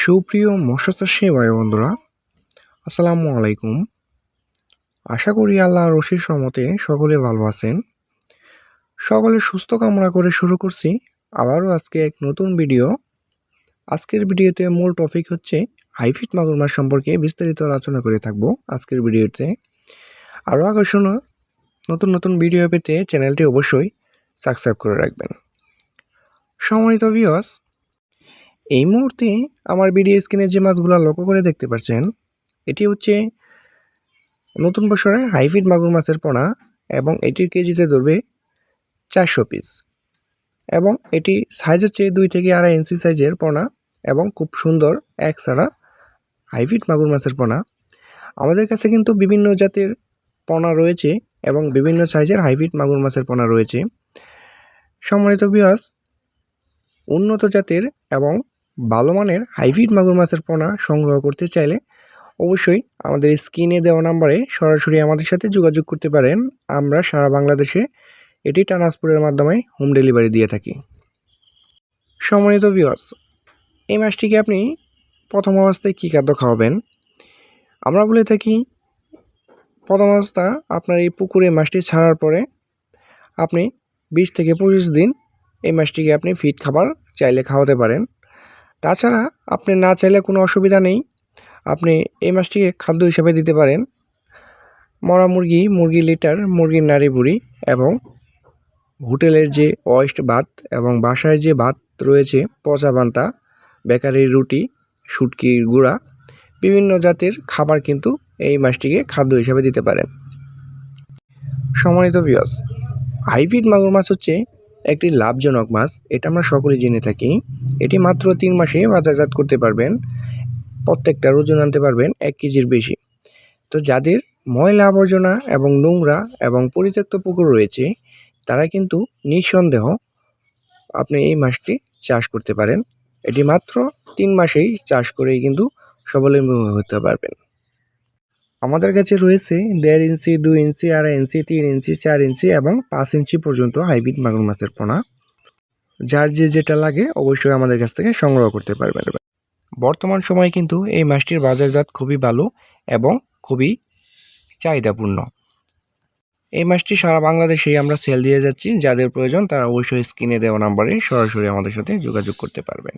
সুপ্রিয় মৎস্যচাষী ভাই বন্ধুরা, আসসালামু আলাইকুম। আশা করি আল্লাহ রশির সমতে সকলে ভালো আছেন। সকলে সুস্থ কামনা করে শুরু করছি আবারও আজকে এক নতুন ভিডিও। আজকের ভিডিওতে মূল টপিক হচ্ছে হাইফিট মাগুর মাছ সম্পর্কে বিস্তারিত আলোচনা করে থাকব আজকের ভিডিওতে। আরও আকর্ষণীয় নতুন নতুন ভিডিও পেতে চ্যানেলটি অবশ্যই সাবস্ক্রাইব করে রাখবেন। সম্মানিত ভিউয়ার্স এই মুহূর্তে আমার ভিডিও স্ক্রিনে যে মাছগুলো লক্ষ্য করে দেখতে পাচ্ছেন এটি হচ্ছে নতুন বছরের হাইব্রিড মাগুর মাছের পোনা এবং এটির কেজিতে ধরবে চারশো পিস এবং এটি সাইজ হচ্ছে দুই থেকে আড়াই ইঞ্চি সাইজের পোনা এবং খুব সুন্দর এক ছাড়া হাইব্রিড মাগুর মাছের পোনা। আমাদের কাছে কিন্তু বিভিন্ন জাতের পোনা রয়েছে এবং বিভিন্ন সাইজের হাইব্রিড মাগুর মাছের পোনা রয়েছে। সম্মানিত বিয়াস উন্নত জাতের এবং ভালো মানের হাইব্রিড মাগুর মাছের পোনা সংগ্রহ করতে চাইলে অবশ্যই আমাদের স্ক্রিনে দেওয়া নাম্বারে সরাসরি আমাদের সাথে যোগাযোগ করতে পারেন। আমরা সারা বাংলাদেশে এটি ট্রান্সপোর্টের মাধ্যমে হোম ডেলিভারি দিয়ে থাকি। সম্মানিত ভিওয়ার্স এই মাছটিকে আপনি প্রথম অবস্থায় কী খাদ্য খাওয়াবেন? আমরা বলে থাকি, প্রথম অবস্থা আপনার এই পুকুরে মাছটি ছাড়ার পরে আপনি বিশ থেকে পঁচিশ দিন এই মাছটিকে আপনি ফিট খাবার চাইলে খাওয়াতে পারেন। তাছাড়া আপনি না চাইলে কোনো অসুবিধা নেই। আপনি এই মাছটিকে খাদ্য হিসাবে দিতে পারেন। মরা মুরগি মুরগি লিটার মুরগির নাড়ি বুড়ি এবং হোটেলের যে ওয়েস্ট ভাত এবং বাসায় যে ভাত রয়েছে, পচা পান্তা বেকারির রুটি, শুটকির গুঁড়া, বিভিন্ন জাতের খাবার কিন্তু এই মাছটিকে খাদ্য হিসাবে দিতে পারেন। সম্মানিত বিয়স হাইব্রিড মাগুর মাছ হচ্ছে একটি লাভজনক মাছ, এটা আমরা সকলেই জেনে থাকি। এটি মাত্র তিন মাসে বাজারজাত করতে পারবেন প্রত্যেকটার ওজন আনতে পারবেন এক কেজির বেশি। তো যাদের ময়লা আবর্জনা এবং নোংরা এবং পরিত্যক্ত পুকুর রয়েছে, তারা কিন্তু নিঃসন্দেহ আপনি এই মাছটি চাষ করতে পারেন। এটি মাত্র তিন মাসেই চাষ করেই কিন্তু স্বাবলম্বী হতে পারবেন। আমাদের কাছে রয়েছে দেড় ইঞ্চি, দুই ইঞ্চি, আড়াই ইঞ্চি, তিন ইঞ্চি, চার ইঞ্চি এবং পাঁচ ইঞ্চি পর্যন্ত হাইব্রিড মাগুর মাছের পোনা। যার যে যেটা লাগে অবশ্যই আমাদের কাছ থেকে সংগ্রহ করতে পারবেন। বর্তমান সময়ে কিন্তু এই মাছটির বাজারজাত খুবই ভালো এবং খুবই চাহিদাপূর্ণ। এই মাছটি সারা বাংলাদেশেই আমরা সেল দিয়ে যাচ্ছি। যাদের প্রয়োজন তারা অবশ্যই স্ক্রিনে দেওয়া নাম্বারে সরাসরি আমাদের সাথে যোগাযোগ করতে পারবেন।